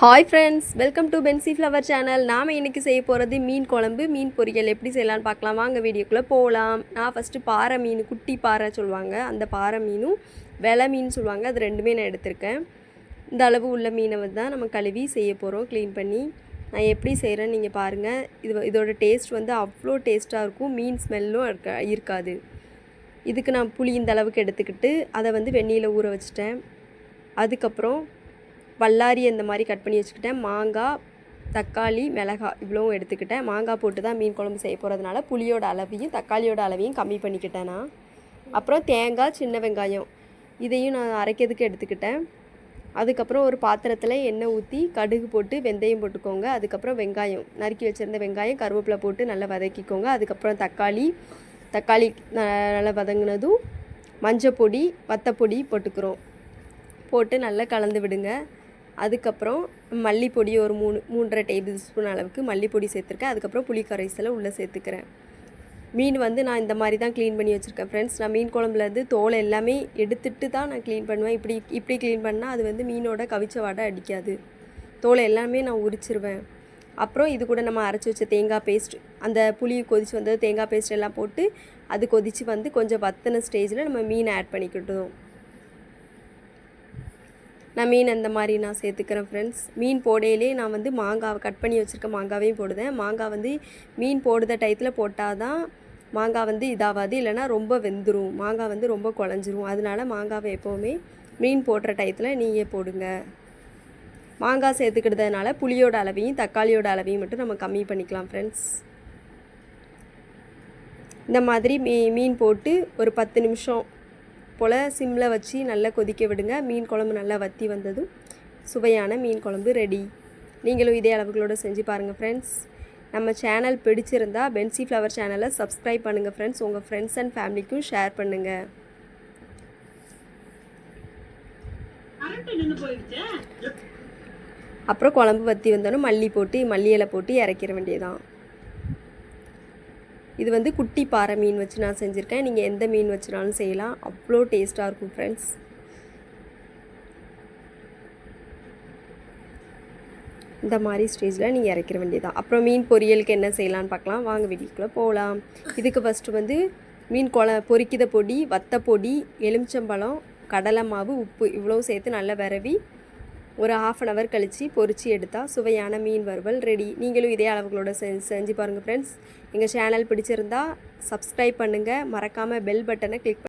Hi friends welcome to pansy flower channel நாம் இன்றைக்கி செய்ய போகிறது மீன் குழம்பு மீன் பொரியல். எப்படி செய்யலாம்னு பார்க்கலாம். வாங்க வீடியோக்குள்ளே போகலாம் நான் ஃபஸ்ட்டு பாறை மீன் குட்டி பாறை சொல்லுவாங்க. அந்த பாறை மீனும் வெலை மீன் சொல்லுவாங்க. அது ரெண்டுமே நான் எடுத்திருக்கேன். இந்த அளவு உள்ள மீனை வந்து தான் நம்ம கழுவி செய்ய போகிறோம் க்ளீன் பண்ணி. நான் எப்படி செய்கிறேன்னு நீங்கள் பாருங்கள் இது இதோட டேஸ்ட் வந்து அவ்வளோ டேஸ்ட்டாக இருக்கும். மீன் ஸ்மெல்லும் இருக்க இருக்காது. இதுக்கு நான் புளி இந்த அளவுக்கு எடுத்துக்கிட்டு அதை வந்து வெந்நியில் ஊற வச்சுட்டேன். அதுக்கப்புறம் வல்லாரி இந்த மாதிரி கட் பண்ணி வச்சுக்கிட்டேன். மாங்காய் தக்காளி மிளகாய் இவ்வளவும் எடுத்துக்கிட்டேன். மாங்காய் போட்டு தான் மீன் குழம்பு செய்ய போகிறதுனால புளியோட அளவையும் தக்காளியோட அளவையும் கம்மி பண்ணிக்கிட்டேன் நான். அப்புறம் தேங்காய் சின்ன வெங்காயம் இதையும் நான் அரைக்கிறதுக்கு எடுத்துக்கிட்டேன். அதுக்கப்புறம் ஒரு பாத்திரத்தில் எண்ணெய் ஊற்றி கடுகு போட்டு வெந்தயம் போட்டுக்கோங்க. அதுக்கப்புறம் வெங்காயம் நறுக்கி வச்சுருந்த வெங்காயம் கருவேப்பிலை போட்டு நல்லா வதக்கிக்கோங்க. அதுக்கப்புறம் தக்காளி தக்காளி ந- நல்லா வதங்கினதும் மஞ்சள் பொடி வத்தப்பொடி போட்டுக்கிறோம். போட்டு நல்லா கலந்து விடுங்க. அதுக்கப்புறம் மல்லிப்பொடி ஒரு மூணு மூன்றரை டேபிள் ஸ்பூன் அளவுக்கு மல்லிப்பொடி சேர்த்துருக்கேன். அதுக்கப்புறம் புளி கரைசலை உள்ளே சேர்த்துக்கிறேன். மீன் வந்து நான் இந்த மாதிரி தான் க்ளீன் பண்ணி வச்சுருக்கேன் ஃப்ரெண்ட்ஸ் நான் மீன் குழம்புலேருந்து தோல் எல்லாமே எடுத்துட்டு தான் நான் க்ளீன் பண்ணுவேன். இப்படி இப்படி க்ளீன் பண்ணால் அது வந்து மீனோட கவிச்ச வாடை அடிக்காது. தோலை எல்லாமே நான் உரிச்சிருவேன். அப்புறம் இது கூட நம்ம அரைச்சி வச்ச தேங்காய் பேஸ்ட் அந்த புளி கொதிச்சு வந்தது தேங்காய் பேஸ்ட் எல்லாம் போட்டு அது கொதிச்சு வந்து கொஞ்சம் வத்தின ஸ்டேஜில் நம்ம மீன் ஆட் பண்ணிக்கிட்டோம். நான் மீன் அந்த மாதிரி நான் சேர்த்துக்கிறேன் ஃப்ரெண்ட்ஸ் மீன் போடையிலே நான் வந்து மாங்காவை கட் பண்ணி வச்சுருக்க மாங்காவையும் போடுவேன். மாங்காய் வந்து மீன் போடுற டயத்தில் போட்டால் தான் மாங்காய் வந்து இதாகாது இல்லைன்னா ரொம்ப வெந்துடும் மாங்காய் வந்து ரொம்ப குழஞ்சிரும். அதனால மாங்காவை எப்போவுமே மீன் போடுற டயத்தில் நீங்கள் போடுங்க. மாங்காய் சேர்த்துக்கிட்டதுனால புளியோட அளவையும் தக்காளியோட அளவையும் மட்டும் நம்ம கம்மி பண்ணிக்கலாம் ஃப்ரெண்ட்ஸ் இந்த மாதிரி மீ மீன் போட்டு ஒரு பத்து நிமிஷம் போல் சிம்மில் வச்சு நல்லா கொதிக்க விடுங்க. மீன் குழம்பு நல்லா வற்றி வந்ததும் சுவையான மீன் குழம்பு ரெடி நீங்களும் இதே அளவுகளோடு செஞ்சு பாருங்கள் ஃப்ரெண்ட்ஸ் நம்ம சேனல் பிடிச்சிருந்தா பென்சி ஃப்ளவர் சேனலை சப்ஸ்கிரைப் பண்ணுங்கள் ஃப்ரெண்ட்ஸ் உங்கள் ஃப்ரெண்ட்ஸ் அண்ட் ஃபேமிலிக்கும் ஷேர் பண்ணுங்கள் அப்புறம் குழம்பு வற்றி வந்தோடனே மல்லி போட்டு மல்லி இலை போட்டு இறக்கிற வேண்டியதான் இது வந்து குட்டி பாறை மீன் வச்சு நான் செஞ்சுருக்கேன். நீங்கள் எந்த மீன் வச்சுனாலும் செய்யலாம். அவ்வளோ டேஸ்ட்டாக இருக்கும் ஃப்ரெண்ட்ஸ் இந்த மாதிரி ஸ்டேஜில் நீங்கள் இறக்கிற வேண்டியதான் அப்புறம் மீன் பொரியலுக்கு என்ன செய்யலான்னு பார்க்கலாம். வாங்க வீட்டுக்குள்ளே போகலாம் இதுக்கு ஃபஸ்ட்டு வந்து மீன் கொல பொரிக்கிற பொடி வத்த பொடி எலுமிச்சம்பழம் கடலை மாவு உப்பு இவ்வளோ சேர்த்து நல்லா விரவி ஒரு ஆஃப் அன் ஹவர் கழித்து பொறிச்சு எடுத்தால் சுவையான மீன் வறுவல் ரெடி நீங்களும் இதே அளவுகளோட செஞ்சு செஞ்சு பாருங்கள் ஃப்ரெண்ட்ஸ் எங்கள் சேனல் பிடிச்சிருந்தா சப்ஸ்கிரைப் பண்ணுங்கள் மறக்காமல் பெல் பட்டனை கிளிக்